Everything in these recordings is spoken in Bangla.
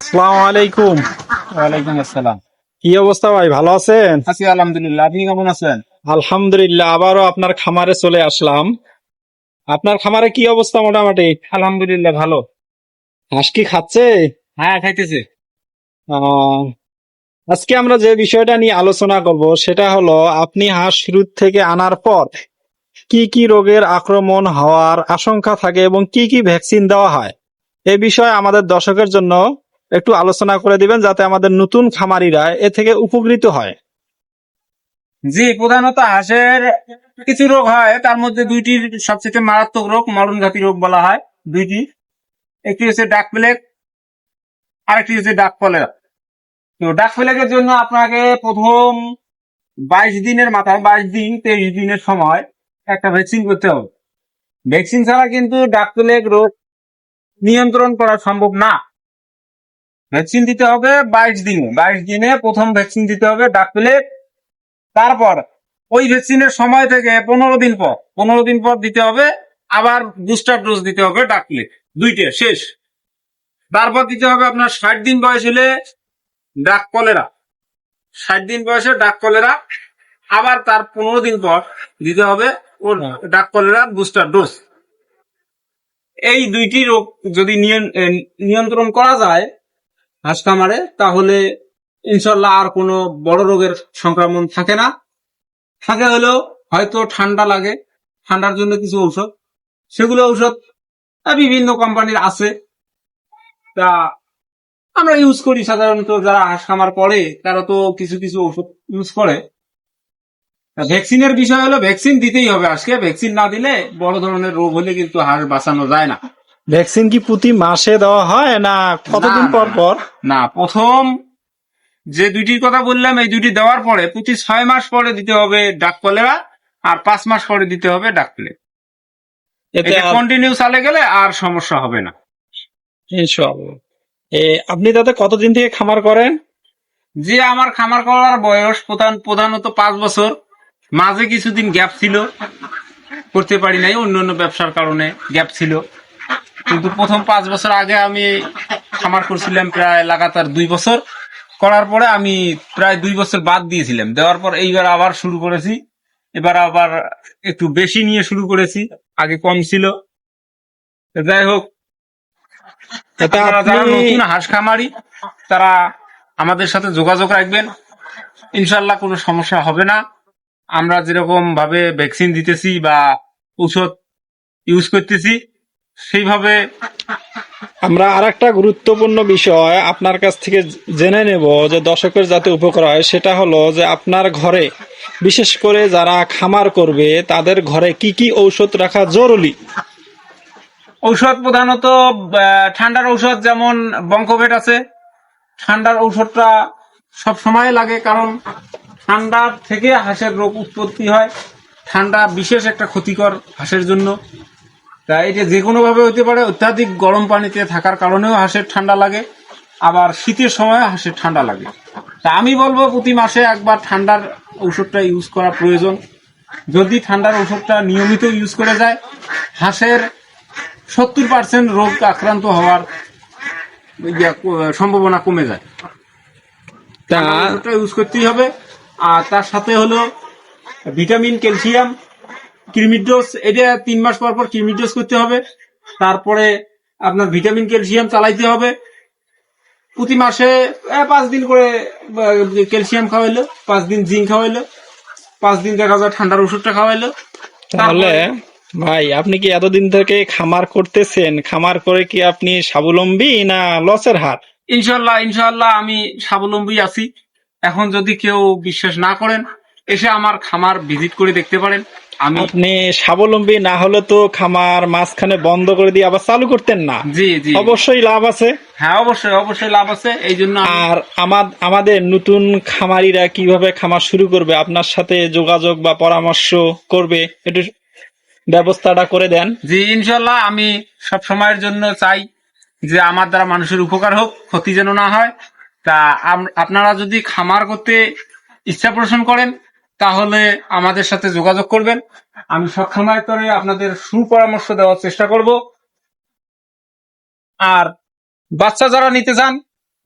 আসসালামু আলাইকুম। ওয়ালাইকুম আসসালাম। কি অবস্থা ভাই ভালো আছেন? আছি আলহামদুলিল্লাহ। আপনি কেমন আছেন? আলহামদুলিল্লাহ আবারও আপনার খামারে চলে আসলাম। আপনার খামারে কি অবস্থা মোটামুটি? আলহামদুলিল্লাহ ভালো। হাঁস কি খাচ্ছে? হ্যাঁ খাইতেছে। আজকে আমরা যে বিষয়টা নিয়ে আলোচনা করব সেটা হলো আপনি হাঁস শুরু থেকে আনার পর কি কি রোগের আক্রমণ হওয়ার আশঙ্কা থাকে এবং কি কি ভ্যাকসিন দেওয়া হয়? এ বিষয়ে আমাদের দর্শকের জন্য একটু আলোচনা করে দিবেন যাতে আমাদের নতুন খামারিরা এ থেকে উপকৃত হয়। জি, প্রধানত হাঁসের কিছু রোগ হয়, তার মধ্যে দুইটি সবচেয়ে মারাত্মক রোগ, মরণঘাতী রোগ বলা হয়, দুইটি। একটি হচ্ছে ডাক প্লেগ, আরেকটি হচ্ছে ডাক কলেরা তো ডাক প্লেগের জন্য আপনাকে প্রথম বাইশ দিনের মাথায়, বাইশ দিন, তেইশ দিনের সময় একটা ভ্যাকসিন করতে হবে। ভ্যাকসিন ছাড়া কিন্তু ডাক প্লেগ রোগ নিয়ন্ত্রণ করা সম্ভব না। ভ্যাকসিন দিতে হবে বাইশ দিনে। বাইশ দিনে প্রথম ভ্যাকসিন দিতে হবে ডাক প্লেগ তারপর ওই ভ্যাকসিনের সময় থেকে পনেরো দিন পর পনেরো দিন পর দিতে হবে আবার বুস্টার ডোজ দিতে হবে ডাকলে দুইটা শেষ। তারপর দিতে হবে আপনার ষাট দিন বয়স হলে ডাক কলেরা। ষাট দিন বয়সে ডাক কলেরা। আবার তার পনেরো দিন পর দিতে হবে ওর ডাক কলেরা বুস্টার ডোজ এই দুইটি রোগ যদি নিয়ন- নিয়ন্ত্রণ করা যায় হাঁস খামারে তাহলে ইনশাল্লাহ আর কোনো বড় রোগের সংক্রমণ থাকে না। থাকে হলেও হয়তো ঠান্ডা লাগে। ঠান্ডার জন্য কিছু ঔষধ। সেগুলো ঔষধ বিভিন্ন কোম্পানির আছে। তা আমরা ইউজ করি সাধারণত যারা হাঁস খামার করে, তারা তো কিছু কিছু ঔষধ ইউজ করে। ভ্যাকসিনের বিষয় হলো ভ্যাকসিন দিতেই হবে। আজকে ভ্যাকসিন না দিলে বড় ধরনের রোগ হলে কিন্তু হাঁস বাঁচানো যায় না। ভ্যাকসিন কি প্রতি মাসে দেওয়া হয় না কতদিন পর পর? না প্রথম যে দুইটির কথা বললাম এই দুইটি দেওয়ার পরে প্রতি ছয় মাস পরে দিতে হবে ডাক কলেরা আর পাঁচ মাস পরে দিতে হবে ডাক প্লেগ এটা কন্টিনিউ চালে গেলে আর সমস্যা হবে না। ইনশাআল্লাহ। আপনি তাতে কতদিন থেকে খামার করেন? যে আমার খামার করার বয়স প্রধান প্রধানত পাঁচ বছর। মাঝে কিছুদিন গ্যাপ ছিল। করতে পারি নাই অন্য অন্য ব্যবসার কারণে গ্যাপ ছিল। কিন্তু প্রথম পাঁচ বছর আগে আমি খামার করছিলাম প্রায় লাগাতার দুই বছর। করার পরে আমি প্রায় দুই বছর বাদ দিয়েছিলাম। দেওয়ার পর এইবার আবার শুরু করেছি। এবার আবার একটু বেশি নিয়ে শুরু করেছি। আগে কম ছিল। যাই হোক যারা নতুন হাঁস খামারি তারা আমাদের সাথে যোগাযোগ রাখবেন। ইনশাল্লাহ কোনো সমস্যা হবে না। আমরা যেরকম ভাবে ভ্যাকসিন দিতেছি বা ঔষধ ইউজ করতেছি সেইভাবে আমরা আর একটা গুরুত্বপূর্ণ বিষয় আপনার কাছ থেকে জেনে নেব যে দর্শকের যাতে উপকার হয় সেটা হলো যে আপনার ঘরে বিশেষ করে যারা খামার করবে তাদের ঘরে কি কি ঔষধ রাখা জরুরি? ঔষধ প্রধানত ঠান্ডার ঔষধ যেমন বঙ্কভেট আছে ঠান্ডার ঔষধটা সব সময় লাগে কারণ ঠান্ডার থেকে হাঁসের রোগ উৎপত্তি হয়। ঠান্ডা বিশেষ একটা ক্ষতিকর হাঁসের জন্য। তা এটা যে কোনো ভাবে হতে পারে অত্যাধিক গরম পানিতে থাকার কারণেও হাঁসের ঠান্ডা লাগে। আবার শীতের সময় হাঁসের ঠান্ডা লাগে। তা আমি বলব প্রতি মাসে একবার ঠান্ডার ঔষধটা ইউজ করা প্রয়োজন। যদি ঠান্ডার ঔষধটা নিয়মিত ইউজ করে যায় হাঁসের সত্তর পার্সেন্ট রোগ আক্রান্ত হওয়ার সম্ভাবনা কমে যায়। তা ইউজ করতেই হবে। আর তার সাথে হলো ভিটামিন ক্যালসিয়াম ডোজ। এটা তিন মাস পর পর ডোজ করতে হবে। তারপরে আপনার ভিটামিন ক্যালসিয়াম চালাইতে হবে। প্রতি মাসে পাঁচ দিন করে ক্যালসিয়াম খাওয়াইলো পাঁচ দিন জিঙ্ক খাওয়াইলো পাঁচ দিন দেখা যায় ঠান্ডার ওষুধটা খাওয়াইলো। তাহলে ভাই আপনি কি এতদিন থেকে খামার করতেছেন? খামার করে কি আপনি স্বাবলম্বী না লসের হার? ইনশাল্লাহ ইনশাল্লাহ আমি স্বাবলম্বী আছি। এখন যদি কেউ বিশ্বাস না করেন এসে আমার খামার ভিজিট করে দেখতে পারেন। আমি আপনি স্বাবলম্বী না হলে তো খামার মাঝখানে বন্ধ করে দিয়ে আবার চালু করতেন না। জি জি। অবশ্যই লাভ আছে। হ্যাঁ অবশ্যই অবশ্যই লাভ আছে। এই জন্য আর আমা- আমাদের নতুন খামারিরা কীভাবে খামার শুরু করবে আপনার সাথে যোগাযোগ বা পরামর্শ করবে একটু ব্যবস্থাটা করে দেন। জি ইনশাল্লাহ আমি সব সময়ের জন্য চাই যে আমার দ্বারা মানুষের উপকার হোক ক্ষতি যেন না হয়। তা আপনারা যদি খামার করতে ইচ্ছা পোষণ করেন, তাহলে আমাদের সাথে যোগাযোগ করবেন। আমি সক্ষমায় করে আপনাদের সুপরামর্শ দেওয়ার চেষ্টা করব। আর বাচ্চা যারা নিতে চান,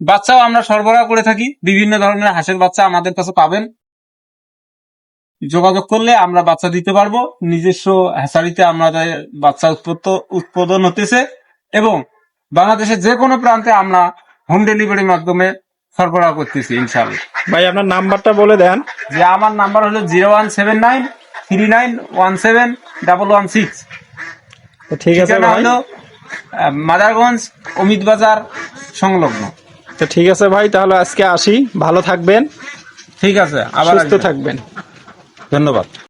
বাচ্চাও আমরা সরবরাহ করে থাকি। বিভিন্ন ধরনের হাঁসের বাচ্চা আমাদের কাছে পাবেন। যোগাযোগ করলে আমরা বাচ্চা দিতে পারব। নিজস্ব হ্যাসারিতে আমাদের বাচ্চা উৎপত্ত উৎপাদন হতেছে এবং বাংলাদেশের যে কোনো প্রান্তে আমরা হোম ডেলিভারির মাধ্যমে সরবরাহ করতেছি ইনশাআল্লাহ। ভাই আপনার নাম্বারটা বলে দেন। যে আমার নাম্বার হলো zero one seven nine three nine one seven double one six. তো ঠিক আছে ভাই। মাদারগঞ্জ অমিত বাজার সংলগ্ন। তো ঠিক আছে ভাই তাহলে আজকে আসি। ভালো থাকবেন। ঠিক আছে আবার সুস্থ থাকবেন। ধন্যবাদ।